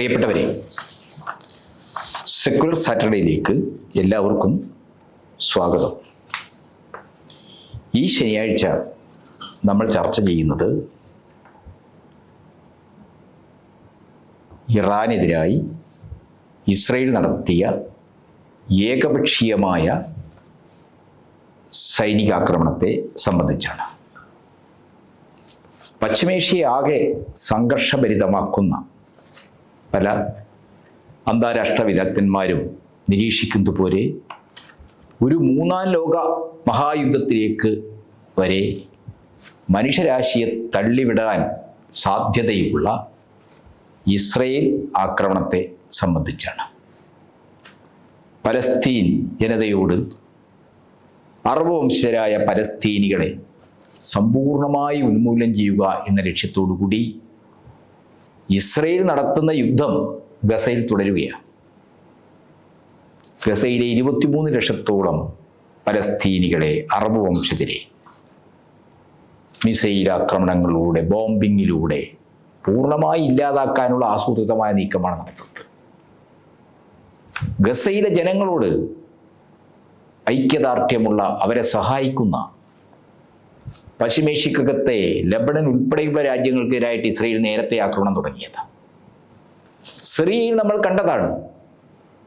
പ്രിയപ്പെട്ടവരെ സെക്കുലർ സാറ്റർഡേയിലേക്ക് എല്ലാവർക്കും സ്വാഗതം. ഈ ശനിയാഴ്ച നമ്മൾ ചർച്ച ചെയ്യുന്നത് ഇറാനെതിരായി ഇസ്രയേൽ നടത്തിയ ഏകപക്ഷീയമായ സൈനികാക്രമണത്തെ സംബന്ധിച്ചാണ്. പശ്ചിമേഷ്യയെ ആകെ സംഘർഷഭരിതമാക്കുന്ന പല അന്താരാഷ്ട്ര വിദഗ്ധന്മാരും നിരീക്ഷിക്കുന്നത് പോലെ ഒരു മൂന്നാം ലോക മഹായുദ്ധത്തിലേക്ക് വരെ മനുഷ്യരാശിയെ തള്ളിവിടാൻ സാധ്യതയുള്ള ഇസ്രയേൽ ആക്രമണത്തെ സംബന്ധിച്ചാണ്. പലസ്തീൻ ജനതയോട് അറബ് വംശജരായ പലസ്തീനികളെ സമ്പൂർണമായി ഉന്മൂലനം ചെയ്യുക എന്ന ലക്ഷ്യത്തോടു കൂടി ഇസ്രയേൽ നടത്തുന്ന യുദ്ധം ഗസയിൽ തുടരുകയാണ്. ഗസയിലെ ഇരുപത്തിമൂന്ന് ലക്ഷത്തോളം പലസ്തീനികളെ അറബ് വംശജരെ മിസൈൽ ആക്രമണങ്ങളിലൂടെ ബോംബിങ്ങിലൂടെ പൂർണമായി ഇല്ലാതാക്കാനുള്ള ആസൂത്രിതമായ നീക്കമാണ് നടത്തുന്നത്. ഗസയിലെ ജനങ്ങളോട് ഐക്യദാർഢ്യമുള്ള അവരെ സഹായിക്കുന്ന പശ്ചിമേഷ്യക്കകത്തെ ലബണൻ ഉൾപ്പെടെയുള്ള രാജ്യങ്ങൾക്കെതിരായിട്ട് ഇസ്രയേൽ നേരത്തെ ആക്രമണം തുടങ്ങിയത്. സിറിയയിൽ നമ്മൾ കണ്ടതാണ്.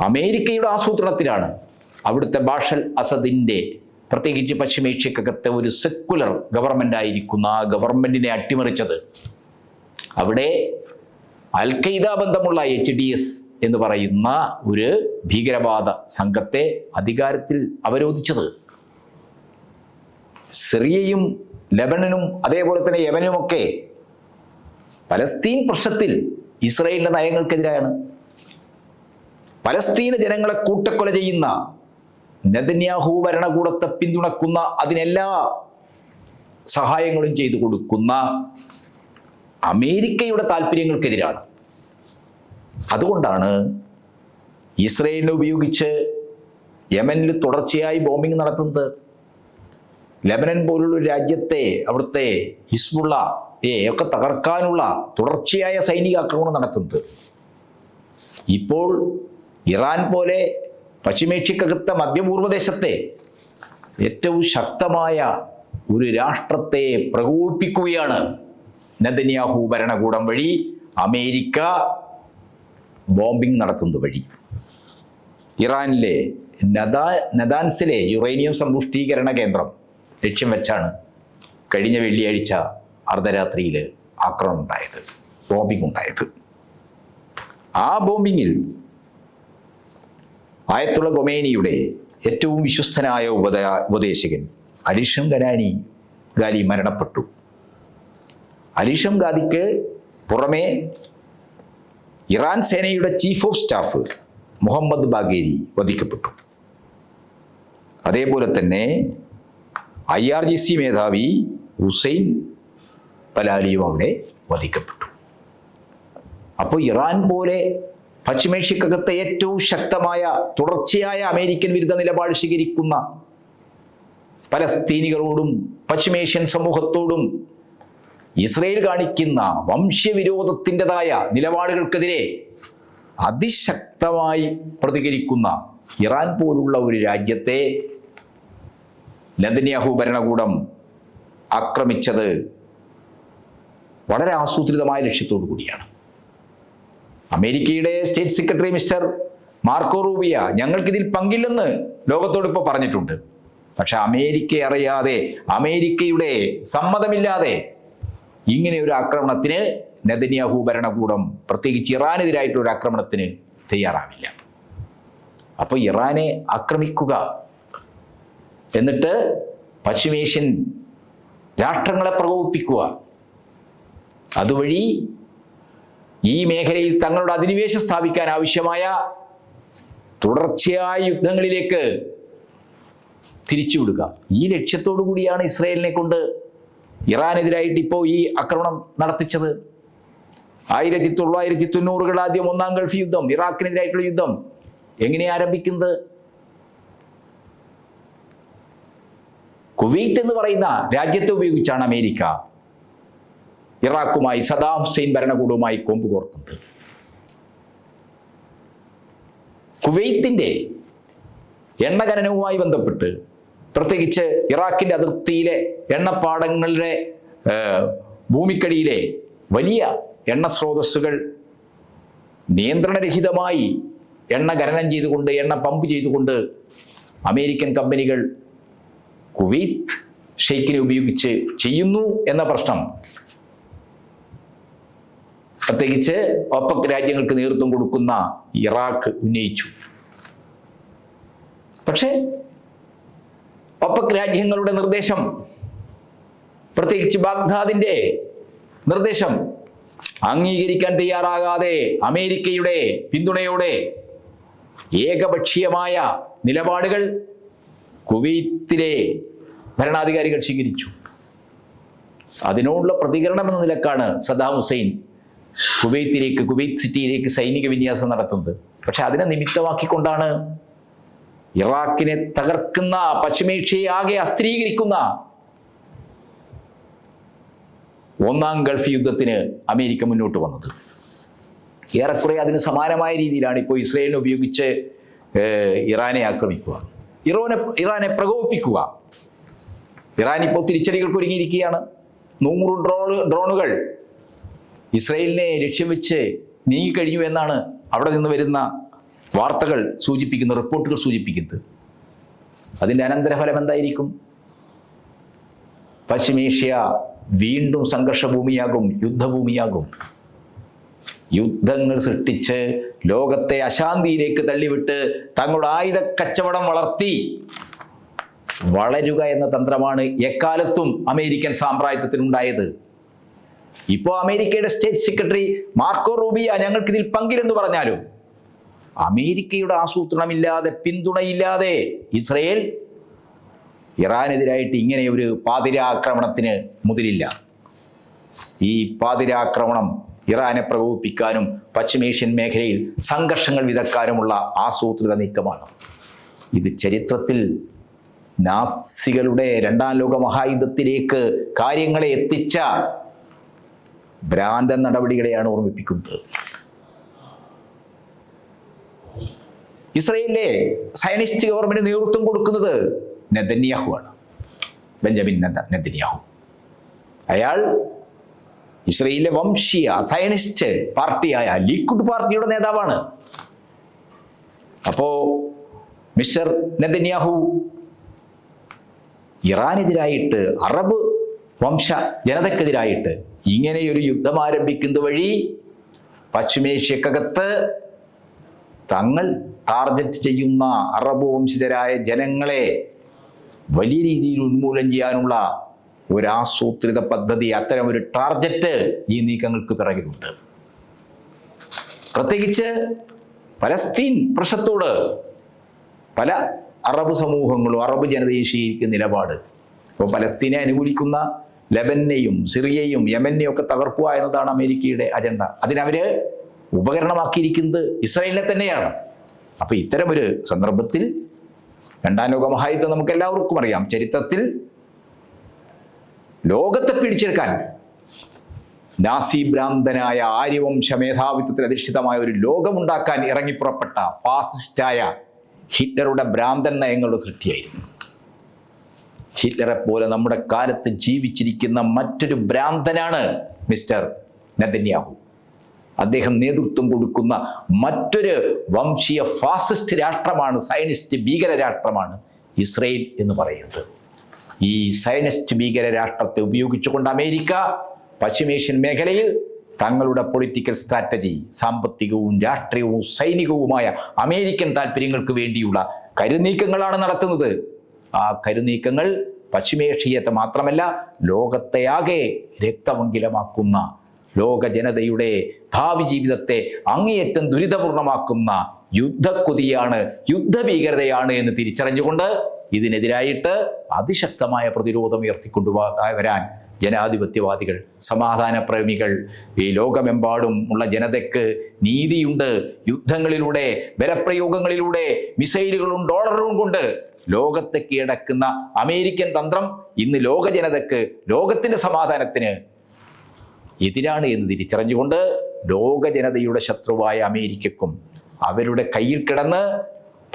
അമേരിക്കയുടെ ആസൂത്രണത്തിലാണ് അവിടുത്തെ ബാഷൽ അസദിന്റെ പ്രത്യേകിച്ച് പശ്ചിമേഷ്യക്കകത്തെ ഒരു സെക്കുലർ ഗവൺമെന്റ് ആയിരിക്കുന്ന ആ ഗവൺമെന്റിനെ അട്ടിമറിച്ചത്. അവിടെ അൽ ബന്ധമുള്ള എച്ച് ഡി എസ് എന്ന് പറയുന്ന ഒരു ഭീകരവാദ സംഘത്തെ അധികാരത്തിൽ അവരോധിച്ചത്. സിറിയയും ലബനനും അതേപോലെ തന്നെ യമനുമൊക്കെ പലസ്തീൻ പ്രശ്നത്തിൽ ഇസ്രയേലിന്റെ നയങ്ങൾക്കെതിരാണ് പലസ്തീന ജനങ്ങളെ കൂട്ടക്കൊല ചെയ്യുന്ന നെതന്യാഹു ഭരണകൂടത്തെ പിന്തുണക്കുന്ന അതിനെല്ലാ സഹായങ്ങളും ചെയ്തു കൊടുക്കുന്ന അമേരിക്കയുടെ താല്പര്യങ്ങൾക്കെതിരാണ്. അതുകൊണ്ടാണ് ഇസ്രയേലിനെ ഉപയോഗിച്ച് യമനിൽ തുടർച്ചയായി ബോംബിംഗ് നടത്തുന്നത്. ലെബനൻ പോലുള്ള രാജ്യത്തെ അവിടുത്തെ ഹിസ്ബുള്ള ഒക്കെ തകർക്കാനുള്ള തുടർച്ചയായ സൈനിക ആക്രമണം നടത്തുന്നത്. ഇപ്പോൾ ഇറാൻ പോലെ പശ്ചിമേഷ്യക്കകത്തെ മധ്യപൂർവദേശത്തെ ഏറ്റവും ശക്തമായ ഒരു രാഷ്ട്രത്തെ പ്രകോപിപ്പിക്കുകയാണ് നദന്യാഹു ഭരണകൂടം വഴി അമേരിക്ക ബോംബിംഗ് നടത്തുന്നത് വഴി. ഇറാനിലെ നദാ നദാൻസിലെ യുറേനിയം സമ്പുഷ്ടീകരണ കേന്ദ്രം ലക്ഷ്യം വെച്ചാണ് കഴിഞ്ഞ വെള്ളിയാഴ്ച അർദ്ധരാത്രിയിൽ ആക്രമണം ഉണ്ടായത് ബോംബിംഗ് ഉണ്ടായത്. ആ ബോംബിങ്ങിൽ ആയത്തുള്ള ഗൊമേനിയുടെ ഏറ്റവും വിശ്വസ്തനായ ഉപദ ഉപദേശകൻ അലിഷം ഗനാനി ഗാലി മരണപ്പെട്ടു. അലിഷം ഗാദിക്ക് പുറമേ ഇറാൻ സേനയുടെ chief of staff Mohammad Bagheri വധിക്കപ്പെട്ടു. അതേപോലെ തന്നെ ഐ ആർ ജി സി മേധാവി ഹുസൈൻ പലാലിയും അവിടെ വധിക്കപ്പെട്ടു. അപ്പോൾ ഇറാൻ പോലെ പശ്ചിമേഷ്യക്കകത്തെ ഏറ്റവും ശക്തമായ തുടർച്ചയായ അമേരിക്കൻ വിരുദ്ധ നിലപാട് സ്വീകരിക്കുന്ന പലസ്തീനികളോടും പശ്ചിമേഷ്യൻ സമൂഹത്തോടും ഇസ്രയേൽ കാണിക്കുന്ന വംശവിരോധത്തിന്റെതായ നിലപാടുകൾക്കെതിരെ അതിശക്തമായി പ്രതികരിക്കുന്ന ഇറാൻ പോലുള്ള ഒരു രാജ്യത്തെ നെതന്യാഹു ഭരണകൂടം ആക്രമിച്ചത് വളരെ ആസൂത്രിതമായ ലക്ഷ്യത്തോടു കൂടിയാണ്. അമേരിക്കയുടെ state secretary mister Marco Rubio ഞങ്ങൾക്കിതിൽ പങ്കില്ലെന്ന് ലോകത്തോട് ഇപ്പോൾ പറഞ്ഞിട്ടുണ്ട്. പക്ഷെ അമേരിക്ക അറിയാതെ അമേരിക്കയുടെ സമ്മതമില്ലാതെ ഇങ്ങനെ ഒരു ആക്രമണത്തിന് നെതന്യാഹു ഭരണകൂടം പ്രത്യേകിച്ച് ഇറാനെതിരായിട്ടുള്ള ഒരു ആക്രമണത്തിന് തയ്യാറാവില്ല. അപ്പോൾ ഇറാനെ ആക്രമിക്കുക എന്നിട്ട് പശ്ചിമേഷ്യൻ രാഷ്ട്രങ്ങളെ പ്രകോപിപ്പിക്കുക. അതുവഴി ഈ മേഖലയിൽ തങ്ങളുടെ അധിനിവേശം സ്ഥാപിക്കാൻ ആവശ്യമായ തുടർച്ചയായ യുദ്ധങ്ങളിലേക്ക് തിരിച്ചുവിടുക ഈ ലക്ഷ്യത്തോടു കൂടിയാണ് ഇസ്രയേലിനെ കൊണ്ട് ഇറാനെതിരായിട്ട് ഇപ്പോൾ ഈ ആക്രമണം നടത്തിച്ചത്. ആയിരത്തി തൊള്ളായിരത്തി തൊണ്ണൂറുകൾ ആദ്യം ഒന്നാം ഗൾഫ് യുദ്ധം ഇറാഖിനെതിരായിട്ടുള്ള യുദ്ധം. എങ്ങനെ ആരംഭിക്കുന്നത്? കുവൈത്ത് എന്ന് പറയുന്ന രാജ്യത്തെ ഉപയോഗിച്ചാണ് അമേരിക്ക ഇറാഖുമായി സദാം ഹുസൈൻ ഭരണകൂടവുമായി കൊമ്പ് കോർക്കുന്നത്. കുവൈത്തിന്റെ എണ്ണഖനനവുമായി ബന്ധപ്പെട്ട് പ്രത്യേകിച്ച് ഇറാഖിന്റെ അതിർത്തിയിലെ എണ്ണപ്പാടങ്ങളുടെ ഭൂമിക്കടിയിലെ വലിയ എണ്ണ സ്രോതസ്സുകൾ നിയന്ത്രണരഹിതമായി എണ്ണ ഖനനം ചെയ്തുകൊണ്ട് എണ്ണ പമ്പ് ചെയ്തുകൊണ്ട് അമേരിക്കൻ കമ്പനികൾ കുവൈത്ത് ഷെയ്ക്കിനെ ഉപയോഗിച്ച് ചെയ്യുന്നു എന്ന പ്രശ്നം. പ്രത്യേകിച്ച് ഒപ്പക് രാജ്യങ്ങൾക്ക് നേതൃത്വം കൊടുക്കുന്ന ഇറാഖ് ഉന്നയിച്ചു. പക്ഷേ ഒപ്പക് രാജ്യങ്ങളുടെ നിർദ്ദേശം പ്രത്യേകിച്ച് ബാഗ്ദാദിന്റെ നിർദ്ദേശം അംഗീകരിക്കാൻ തയ്യാറാകാതെ അമേരിക്കയുടെ പിന്തുണയോടെ ഏകപക്ഷീയമായ നിലപാടുകൾ കുവൈത്തിലെ ഭരണാധികാരികൾ സ്വീകരിച്ചു. അതിനോടുള്ള പ്രതികരണം എന്ന നിലക്കാണ് സദാം ഹുസൈൻ കുവൈത്തിലേക്ക് കുവൈത്ത് സിറ്റിയിലേക്ക് സൈനിക വിന്യാസം നടത്തുന്നത്. പക്ഷെ അതിനെ നിമിത്തമാക്കിക്കൊണ്ടാണ് ഇറാഖിനെ തകർക്കുന്ന പശ്ചിമേഷ്യയെ ആകെ അസ്ഥിരീകരിക്കുന്ന ഒന്നാം ഗൾഫ് യുദ്ധത്തിന് അമേരിക്ക മുന്നോട്ട് വന്നത്. ഏറെക്കുറെ അതിന് സമാനമായ രീതിയിലാണ് ഇപ്പോൾ ഇസ്രയേലിനെ ഉപയോഗിച്ച് ഇറാനെ ആക്രമിക്കുക. ഇറോനെ ഇറാനെ പ്രകോപിപ്പിക്കുക. ഇറാൻ ഇപ്പോൾ തിരിച്ചടികൾക്ക് ഒരുങ്ങിയിരിക്കുകയാണ്. നൂറ് ഡ്രോൺ ഡ്രോണുകൾ ഇസ്രയേലിനെ ലക്ഷ്യം വെച്ച് നീങ്ങിക്കഴിഞ്ഞു എന്നാണ് അവിടെ നിന്ന് വരുന്ന വാർത്തകൾ സൂചിപ്പിക്കുന്ന റിപ്പോർട്ടുകൾ സൂചിപ്പിക്കുന്നത്. അതിന്റെ അനന്തരഫലം എന്തായിരിക്കും? പശ്ചിമേഷ്യ വീണ്ടും സംഘർഷഭൂമിയാകും യുദ്ധഭൂമിയാകും. യുദ്ധങ്ങൾ സൃഷ്ടിച്ച് ലോകത്തെ അശാന്തിയിലേക്ക് തള്ളിവിട്ട് തങ്ങളുടെ ആയുധ കച്ചവടം വളർത്തി വളരുക എന്ന തന്ത്രമാണ് എക്കാലത്തും അമേരിക്കൻ സാമ്രാജ്യത്തിനുണ്ടായത്. ഇപ്പോ അമേരിക്കയുടെ സ്റ്റേറ്റ് സെക്രട്ടറി മാർക്കോ റൂബിയ ഞങ്ങൾക്ക് ഇതിൽ പങ്കിലെന്ന് പറഞ്ഞാലും അമേരിക്കയുടെ ആസൂത്രണമില്ലാതെ പിന്തുണയില്ലാതെ ഇസ്രയേൽ ഇറാനെതിരായിട്ട് ഇങ്ങനെ ഒരു പാതിരാക്രമണത്തിന് മുതിരില്ല. ഈ പാതിരാക്രമണം ഇറാനെ പ്രകോപിപ്പിക്കാനും പശ്ചിമേഷ്യൻ മേഖലയിൽ സംഘർഷങ്ങൾ വിതക്കാനുമുള്ള ആസൂത്രിത നീക്കമാണ്. ഇത് ചരിത്രത്തിൽ നാസികളുടെ രണ്ടാം ലോക മഹായുദ്ധത്തിലേക്ക് കാര്യങ്ങളെ എത്തിച്ച ഭ്രാന്തൻ നടപടികളെയാണ് ഓർമ്മിപ്പിക്കുന്നത്. ഇസ്രയേലിലെ സയനിസ്റ്റ് ഗവൺമെന്റ് നേതൃത്വം കൊടുക്കുന്നത് നെതന്യാഹു ആണ് ബെഞ്ചമിൻ നെതന്യാഹു. അയാൾ ഇസ്രയേലിലെ വംശീയ സയനിസ്റ്റ് പാർട്ടിയായ ലീക്വിഡ് പാർട്ടിയുടെ നേതാവാണ്. അപ്പോ മിസ്റ്റർ നെതന്യാഹു ഇറാനെതിരായിട്ട് അറബ് വംശ ജനതക്കെതിരായിട്ട് ഇങ്ങനെയൊരു യുദ്ധം ആരംഭിക്കുന്നത് വഴി പശ്ചിമേഷ്യക്കകത്ത് തങ്ങൾ ടാർഗറ്റ് ചെയ്യുന്ന അറബ് വംശജരായ ജനങ്ങളെ വലിയ രീതിയിൽ ഉന്മൂലനം ചെയ്യാനുള്ള ഒരു ആസൂത്രിത പദ്ധതി അത്തരം ഒരു ടാർഗറ്റ് ഈ നീക്കങ്ങൾക്ക് പിറകിലുണ്ട്. പ്രത്യേകിച്ച് പലസ്തീൻ പ്രശ്നത്തോട് പല അറബ് സമൂഹങ്ങളും അറബ് ജനതയും സ്വീകരിക്കുന്ന നിലപാട്. ഇപ്പോൾ പലസ്തീനെ അനുകൂലിക്കുന്ന ലെബനെയും സിറിയയും യമനെയും ഒക്കെ തകർക്കുക എന്നതാണ് അമേരിക്കയുടെ അജണ്ട. അതിനവര് ഉപകരണമാക്കിയിരിക്കുന്നത് ഇസ്രായേലിനെ തന്നെയാണ്. അപ്പൊ ഇത്തരമൊരു സന്ദർഭത്തിൽ രണ്ടാം ലോക മഹായുദ്ധം നമുക്ക് എല്ലാവർക്കും അറിയാം. ചരിത്രത്തിൽ ലോകത്തെ പിടിച്ചെടുക്കാൻ നാസി ഭ്രാന്തനായ ആര്യവംശ മേധാവിത്വത്തിൽ അധിഷ്ഠിതമായ ഒരു ലോകമുണ്ടാക്കാൻ ഇറങ്ങിപ്പുറപ്പെട്ട ഫാസിസ്റ്റായ ഹിറ്റ്ലറുടെ ഭ്രാന്തൻ നയങ്ങളുടെ സൃഷ്ടിയായിരുന്നു. ഹിറ്റ്ലറെ പോലെ നമ്മുടെ കാലത്ത് ജീവിച്ചിരിക്കുന്ന മറ്റൊരു ഭ്രാന്തനാണ് മിസ്റ്റർ നെതന്യാഹു. അദ്ദേഹം നേതൃത്വം കൊടുക്കുന്ന മറ്റൊരു വംശീയ ഫാസിസ്റ്റ് രാഷ്ട്രമാണ് സയനിസ്റ്റ് ഭീകര രാഷ്ട്രമാണ് ഇസ്രയേൽ എന്ന് പറയുന്നത്. ഈ സയനിസ്റ്റ് ഭീകര രാഷ്ട്രത്തെ ഉപയോഗിച്ചുകൊണ്ട് അമേരിക്ക പശ്ചിമേഷ്യൻ മേഖലയിൽ തങ്ങളുടെ പൊളിറ്റിക്കൽ സ്ട്രാറ്റജി സാമ്പത്തികവും രാഷ്ട്രീയവും സൈനികവുമായ അമേരിക്കൻ താല്പര്യങ്ങൾക്ക് വേണ്ടിയുള്ള കരുനീക്കങ്ങളാണ് നടത്തുന്നത്. ആ കരുനീക്കങ്ങൾ പശ്ചിമേഷ്യത്തെ മാത്രമല്ല ലോകത്തെയാകെ രക്തമംഗിലമാക്കുന്ന ലോക ജനതയുടെ ഭാവി ജീവിതത്തെ അങ്ങേയറ്റം ദുരിതപൂർണമാക്കുന്ന യുദ്ധക്കൊതിയാണ് യുദ്ധഭീകരതയാണ് എന്ന് തിരിച്ചറിഞ്ഞുകൊണ്ട് ഇതിനെതിരായിട്ട് അതിശക്തമായ പ്രതിരോധം ഉയർത്തിക്കൊണ്ടു വരാൻ ജനാധിപത്യവാദികൾ സമാധാന പ്രേമികൾ ഈ ലോകമെമ്പാടും ഉള്ള ജനതയ്ക്ക് നീതിയുണ്ട്. യുദ്ധങ്ങളിലൂടെ ബലപ്രയോഗങ്ങളിലൂടെ മിസൈലുകളും ഡോളറും കൊണ്ട് ലോകത്തെ കീഴടക്കുന്ന അമേരിക്കൻ തന്ത്രം ഇന്ന് ലോക ജനതയ്ക്ക് ലോകത്തിന്റെ സമാധാനത്തിന് എതിരാണ് എന്ന് തിരിച്ചറിഞ്ഞുകൊണ്ട് ലോക ജനതയുടെ ശത്രുവായ അമേരിക്കക്കും അവരുടെ കയ്യിൽ കിടന്ന്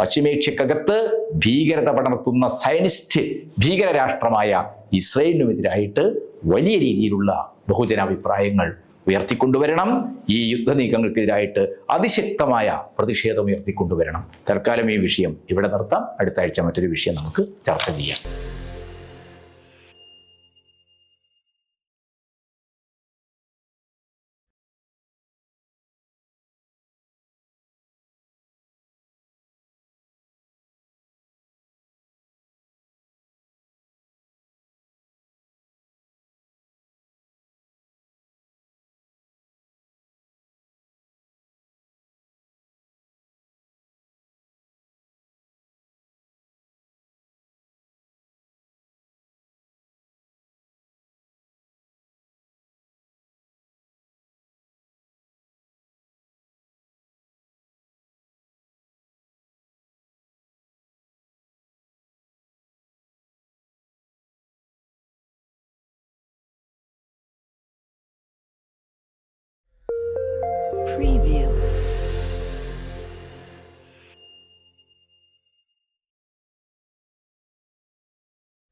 പശ്ചിമേഷ്യക്കകത്ത് ഭീകരത പടർത്തുന്ന സയനിസ്റ്റ് ഭീകരരാഷ്ട്രമായ ഇസ്രയേലിനുമെതിരായിട്ട് വലിയ രീതിയിലുള്ള ബഹുജനാഭിപ്രായങ്ങൾ ഉയർത്തിക്കൊണ്ടുവരണം. ഈ യുദ്ധ നീക്കങ്ങൾക്കെതിരായിട്ട് അതിശക്തമായ പ്രതിഷേധം ഉയർത്തിക്കൊണ്ടുവരണം. തൽക്കാലം ഈ വിഷയം ഇവിടെ നിർത്താം. അടുത്ത ആഴ്ച മറ്റൊരു വിഷയം നമുക്ക് ചർച്ച ചെയ്യാം.